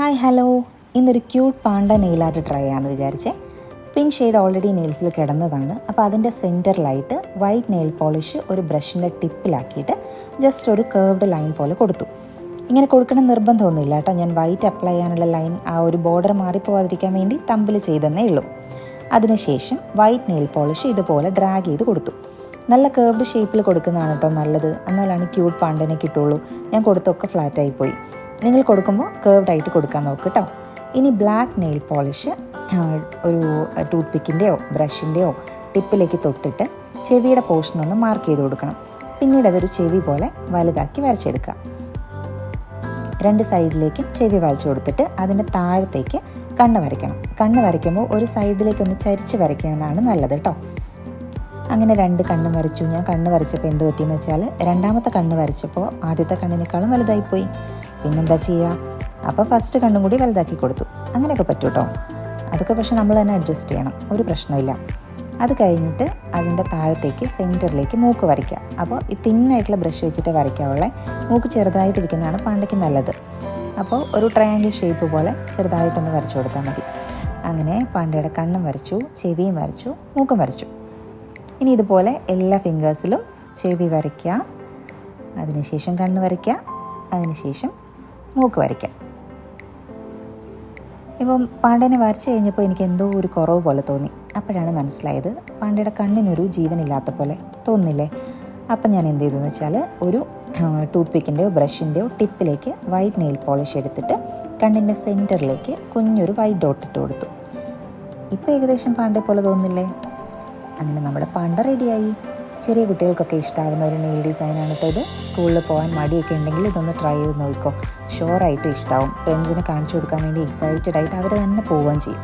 Hi hello ഇന്നൊരു cute panda നെയിലായിട്ട് try ചെയ്യാമെന്ന് വിചാരിച്ചേ. പിങ്ക് ഷെയ്ഡ് ഓൾറെഡി നെയിൽസിൽ കിടന്നതാണ്. അപ്പോൾ അതിന്റെ സെന്ററിലായിട്ട് വൈറ്റ് നെയിൽ പോളിഷ് ഒരു ബ്രഷിന്റെ ടിപ്പിലാക്കിയിട്ട് ജസ്റ്റ് ഒരു കേർവ്ഡ് ലൈൻ പോലെ കൊടുത്തു. ഇങ്ങനെ കൊടുക്കണം നിർബന്ധമൊന്നുമില്ല കേട്ടോ. ഞാൻ വൈറ്റ് അപ്ലൈ ചെയ്യാനുള്ള ലൈൻ ആ ഒരു ബോർഡർ മാറിപ്പോവാതിരിക്കാൻ വേണ്ടി തമ്പിൽ ചെയ്തെന്നേ ഉള്ളൂ. അതിനുശേഷം വൈറ്റ് നെയിൽ പോളിഷ് ഇതുപോലെ ഡ്രാഗ് ചെയ്ത് കൊടുത്തു. നല്ല കേർവ്ഡ് ഷേപ്പിൽ കൊടുക്കുന്നതാണ് കേട്ടോ നല്ലത്. എന്നാലാണ് ക്യൂട്ട് പാണ്ടനെ കിട്ടുള്ളൂ. ഞാൻ കൊടുത്തൊക്കെ ഫ്ലാറ്റായി പോയി. നിങ്ങൾ കൊടുക്കുമ്പോൾ കേർവ്ഡ് ആയിട്ട് കൊടുക്കാൻ നോക്ക് കേട്ടോ ഇനി ബ്ലാക്ക് നെയിൽ പോളിഷ് ഒരു ടൂത്ത് പിക്കിന്റെയോ ബ്രഷിന്റെയോ ടിപ്പിലേക്ക് തൊട്ടിട്ട് ചെവിയുടെ പോർഷൻ ഒന്ന് മാർക്ക് ചെയ്ത് കൊടുക്കണം. പിന്നീട് അതൊരു ചെവി പോലെ വലുതാക്കി വരച്ചെടുക്കുക. രണ്ട് സൈഡിലേക്കും ചെവി വരച്ചു കൊടുത്തിട്ട് അതിന്റെ താഴത്തേക്ക് കണ്ണ് വരയ്ക്കണം. കണ്ണ് വരയ്ക്കുമ്പോൾ ഒരു സൈഡിലേക്ക് ഒന്ന് ചരിച്ച് വരയ്ക്കുന്നതാണ് നല്ലത് കേട്ടോ അങ്ങനെ രണ്ട് കണ്ണും വരച്ചു ഞാൻ കണ്ണ് വരച്ചപ്പോൾ എന്ത് പറ്റിയെന്ന് വെച്ചാൽ രണ്ടാമത്തെ കണ്ണ് വരച്ചപ്പോൾ ആദ്യത്തെ കണ്ണിനേക്കാളും വലുതായിപ്പോയി. പിന്നെന്താ ചെയ്യുക അപ്പോൾ ഫസ്റ്റ് കണ്ണും കൂടി വലുതാക്കി കൊടുത്തു. അങ്ങനെയൊക്കെ പറ്റും കേട്ടോ അതൊക്കെ പക്ഷെ നമ്മൾ തന്നെ അഡ്ജസ്റ്റ് ചെയ്യണം. ഒരു പ്രശ്നമില്ല അത് കഴിഞ്ഞിട്ട് അതിന്റെ താഴത്തേക്ക് സെന്ററിലേക്ക് മൂക്ക് വരയ്ക്കാം അപ്പോൾ ഈ തിന്നായിട്ടുള്ള ബ്രഷ് വെച്ചിട്ട് വരയ്ക്കാവുള്ള മൂക്ക് ചെറുതായിട്ടിരിക്കുന്നതാണ് പാണ്ടയ്ക്ക് നല്ലത്. അപ്പോൾ ഒരു ട്രയാങ്കിൾ ഷേപ്പ് പോലെ ചെറുതായിട്ടൊന്ന് വരച്ചു കൊടുത്താൽ മതി. അങ്ങനെ പാണ്ടയുടെ കണ്ണും വരച്ചു ചെവിയും വരച്ചു മൂക്കും വരച്ചു. ഇനി ഇതുപോലെ എല്ലാ ഫിംഗേഴ്സിലും ചെവി വരയ്ക്കുക. അതിനുശേഷം കണ്ണ് വരയ്ക്കുക. അതിനുശേഷം മൂക്ക് വരയ്ക്കാം ഇപ്പം പാണ്ഡേനെ വരച്ചു കഴിഞ്ഞപ്പോൾ എനിക്ക് എന്തോ ഒരു കുറവ് പോലെ തോന്നി. അപ്പോഴാണ് മനസ്സിലായത് പാണ്ഡയുടെ കണ്ണിനൊരു ജീവനില്ലാത്ത പോലെ തോന്നില്ലേ? അപ്പം ഞാൻ എന്ത് ചെയ്തു എന്ന് വെച്ചാൽ ഒരു ടൂത്ത് പിക്കിന്റെയോ ബ്രഷിന്റെയോ ടിപ്പിലേക്ക് വൈറ്റ് നെയിൽ പോളിഷ് എടുത്തിട്ട് കണ്ണിന്റെ സെന്ററിലേക്ക് കുഞ്ഞൊരു വൈറ്റ് ഡോട്ട് ഇട്ട് കൊടുത്തു. ഇപ്പോൾ ഏകദേശം പാണ്ഡെ പോലെ തോന്നുന്നില്ലേ അങ്ങനെ നമ്മുടെ പണ്ട റെഡിയായി ചെറിയ കുട്ടികൾക്കൊക്കെ ഇഷ്ടമാകുന്ന ഒരു നെയിൽ ഡിസൈനാണ് ഇപ്പോൾ ഇത്. സ്കൂളിൽ പോകാൻ മടിയൊക്കെ ഉണ്ടെങ്കിൽ ഇതൊന്ന് ട്രൈ ചെയ്ത് നോക്കിക്കോ. ഷുവറായിട്ടും ഇഷ്ടമാവും ഫ്രണ്ട്സിനെ കാണിച്ചു കൊടുക്കാൻ വേണ്ടി എക്സൈറ്റഡ് ആയിട്ട് അവർ തന്നെ പോവുകയും ചെയ്യും.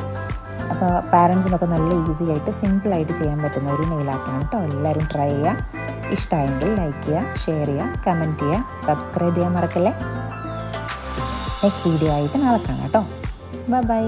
അപ്പോൾ പാരൻസിനൊക്കെ നല്ല ഈസി ആയിട്ട് സിമ്പിളായിട്ട് ചെയ്യാൻ പറ്റുന്ന ഒരു നെയിൽ ആർട്ടാണ് കേട്ടോ എല്ലാവരും ട്രൈ ചെയ്യുക ഇഷ്ടമായെങ്കിൽ ലൈക്ക് ചെയ്യുക ഷെയർ ചെയ്യുക കമന്റ് ചെയ്യുക സബ്സ്ക്രൈബ് ചെയ്യാൻ മറക്കല്ലേ? നെക്സ്റ്റ് വീഡിയോ ആയിട്ട് നാളെ കാണാം കേട്ടോ ബൈ ബൈ